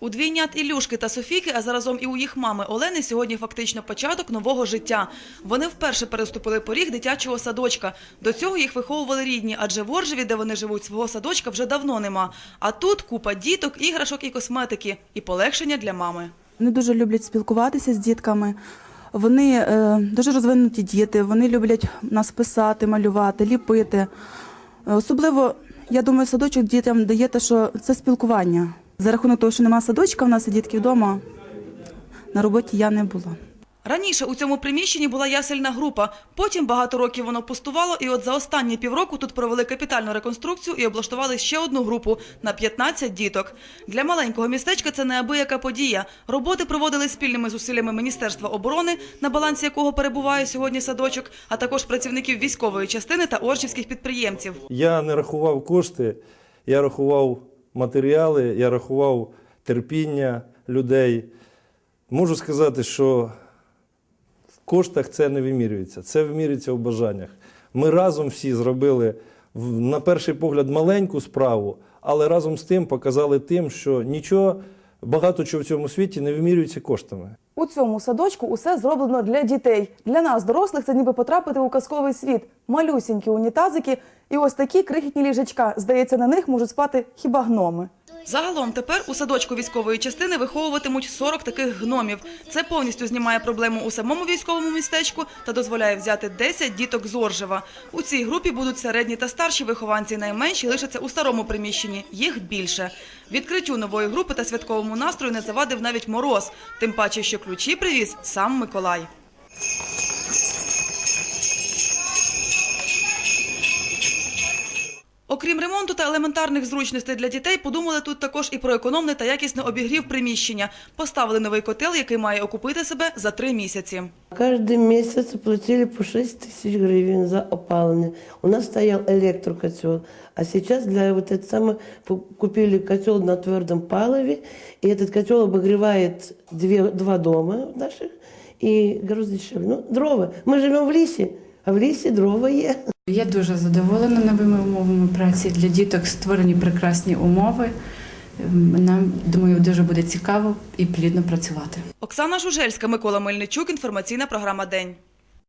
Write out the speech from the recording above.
У двійнят Ілюшки та Софійки, а заразом і у їх мами Олени сьогодні фактично початок нового життя. Вони вперше переступили поріг дитячого садочка. До цього їх виховували рідні, адже в Оржеві, де вони живуть, свого садочка вже давно нема. А тут купа діток, іграшок і косметики. І полегшення для мами. Вони дуже люблять спілкуватися з дітками. Вони е, дуже розвинуті діти. Вони люблять нас писати, малювати, ліпити. Е, Особливо, я думаю, садочок дітям дає те, що це спілкування. За рахунок того, що немає садочка, в нас і дітки вдома. На роботі я не була. Раніше у цьому приміщенні була ясельна група. Потім багато років воно пустувало, і от за останні півроку тут провели капітальну реконструкцію і облаштували ще одну групу на 15 діток. Для маленького містечка це неабияка подія. Роботи проводили спільними зусиллями Міністерства оборони, на балансі якого перебуває сьогодні садочок, а також працівників військової частини та оршівських підприємців. Я не рахував кошти, я рахував матеріали, я рахував терпіння людей. Можу сказати, що в коштах це не вимірюється, це вимірюється в бажаннях. Ми разом всі зробили, на перший погляд, маленьку справу, але разом з тим показали тим, що нічого, багато чого в цьому світі не вимірюється коштами. У цьому садочку усе зроблено для дітей. Для нас, дорослих, це ніби потрапити у казковий світ. Малюсінькі унітазики і ось такі крихітні ліжечка. Здається, на них можуть спати хіба гноми. Загалом тепер у садочку військової частини виховуватимуть 40 таких гномів. Це повністю знімає проблему у самому військовому містечку та дозволяє взяти 10 діток з Оржева. У цій групі будуть середні та старші вихованці, найменші лишаться у старому приміщенні. Їх більше. Відкриттю нової групи та святковому настрою не завадив навіть мороз. Тим паче, що ключі привіз сам Миколай. Окрім ремонту та елементарних зручностей для дітей, подумали тут також і про економний та якісний обігрів приміщення. Поставили новий котел, який має окупити себе за три місяці. Каждый месяц платили по 6 тысяч гривен за опалывание. У нас стоял электрокотел, а сейчас для вот этого самого пу- купили котел на твердом палове, и этот котел обогревает две, два дома наших, и гораздо дешевле. Ну, дрова. Мы живем в лесе, а в лесе дрова є. Я дуже задоволена новими умовами праці. Для діток створені прекрасні умови. Ем, Нам, думаю, дуже буде цікаво і плідно працювати. Оксана Жужельська, Микола Мельничук. Інформаційна програма День.